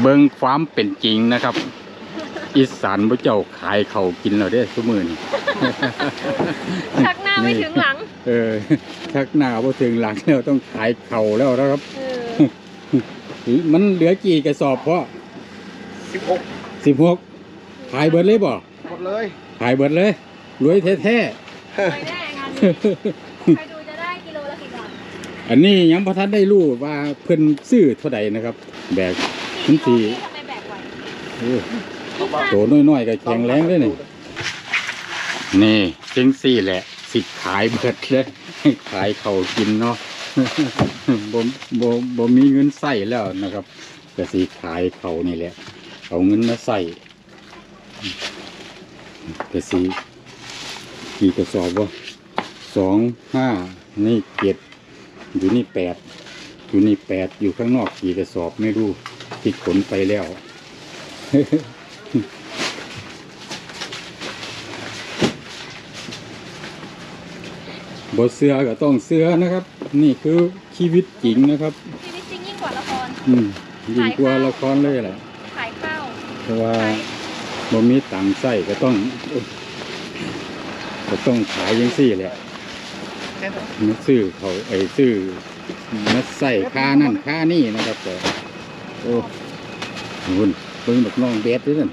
เบิ่งความเป็นจริงนะครับ อีสานพระเจ้าขายเขาวกินเราได้ทุกมือนี่ชักหน้าไม่ถึงหลัง เออ ชักหน้าพอถึงหลังแล้วต้องขายเข่าแล้วนะครับเออมันเหลือกี่กระสอบพ่อสิบหกสิบหกขายเบิดเลยบ่หมดเลยขายเบิดเลยรวยแท้ไปแน่งานนี้ใครดูจะได้กิโลละกี่บาทๆอันนี้ยังพอท่านได้รู้ว่าเพิ่นซื้อเท่าใดนะครับ แบก ชิ้นสี่ทำไมแบกไหวโอ้โตน้อยๆก็แข็งแรงเลยนี่นี่จังสี่แหละ สิขายเบิดเลยขายเขาวกินเนาะบ่บ่บ่มีเงินใส่แล้วนะครับก็สิขายเขาวนี่แหละ เอาเงินมาใส่ก็สิกี่กระสอบวะสองห้านี่เจ็ดอยู่นี่แปดอยู่นี่แปดอยู่ข้างนอกกี่กระสอบไม่รู้ ที่ขนไปแล้วบทเสือก็ต้องเสือนะครับ นี่คือชีวิตจริงนะครับ ชีวิตจริงยิ่งกว่าละคร อืมยิ่งกว่าละครเลยแหละขายข้าวเพราะว่าขายบ่มีตังค์ใส่ก็ต้องก็ต้องขายยังสี่แหละมาซื้อเขาไอ้ซื้อมาใส่ค่านั่นค่านี่นะครับแต่ โอ้หุ่นเบิ่งบักน้องเบสด้วยนั่น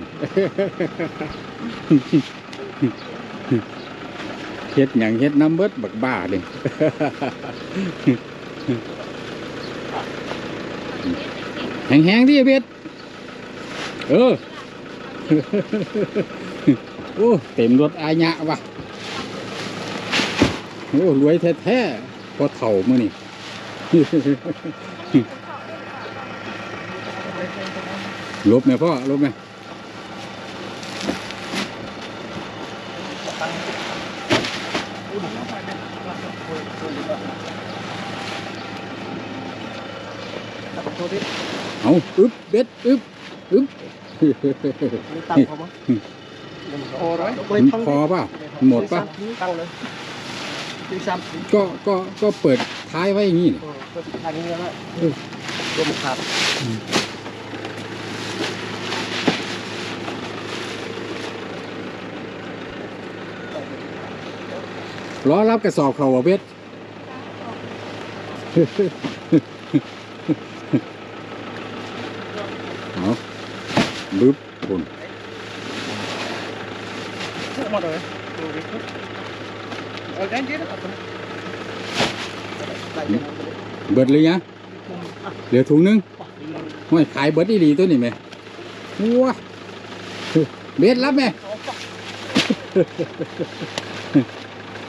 เฮ็ดหยังเฮ็ดน้ำเบิดบักบ้าเด้แห้งๆดิเบสเออโอ้เต็มรถอายะวะโอ้รวยแท้ๆพอเถ่ามือนี่ ลบไหมพ่อลบไหมโทษทีเอาอึ๊บเบ็ดอึ๊บอึ๊บมีตังค์พอมั้ยพอร้อยมันพอเปล่าหมดป่ะตั้งเลยที่ซ้ำก็ก็ก็เปิดท้ายไว้อย่างนี้นี่เออก็ทางนี้แล้วนะรวมขาด ล้อรับกระสอบเขาว่าเบ็ดเอาบึ๊บคุณพวกมาเลยดูดิเอาแดเจ๊นะเบิดเลยยังเหลือถุงนึงห้อยขายเบิดอีหลีตัวนี้ไหมว้าเบ็ดรับไหม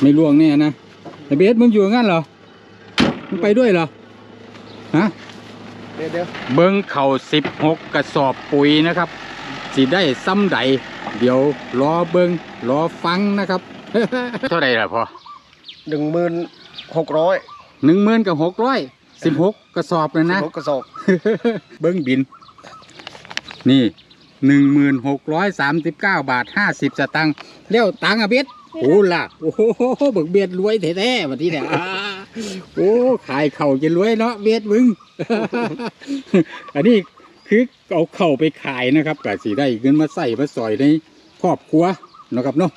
ไม่ล่วงแน่นะไอเบสมึงอยู่งั้นเหรอ มึงไปด้วยเหรอ ฮะ เดี๋ยวเดี๋ยวเบิ้งเข่าสิบหกกระสอบปุ๋ยนะครับ สิได้ซ้ำใด เดี๋ยวรอเบิ้งรอฟังนะครับ เท่าไรล่ะพอหนึ่งหมื่นหกร้อยหนึ่งหมื่นกับหกร้อยสิบหกกระสอบเลยนะหกกระสอบ เบิ้งบิน นี่ หนึ่งหมื่นหกร้อยสามสิบเก้าบาทห้าสิบสตังค์เลี้ยวตังค์อะเบ็ดโอ้ล่ะโอ้โหเบิกเบียดรวยแท้ๆวันที่เนี่ยโอ้ขายเข่าจะรวยเนาะเบียดมึง อันนี้คือเอาเข่าไปขายนะครับก็สิได้เงินมาใส่มาสอยในครอบครัวนะครับเนาะ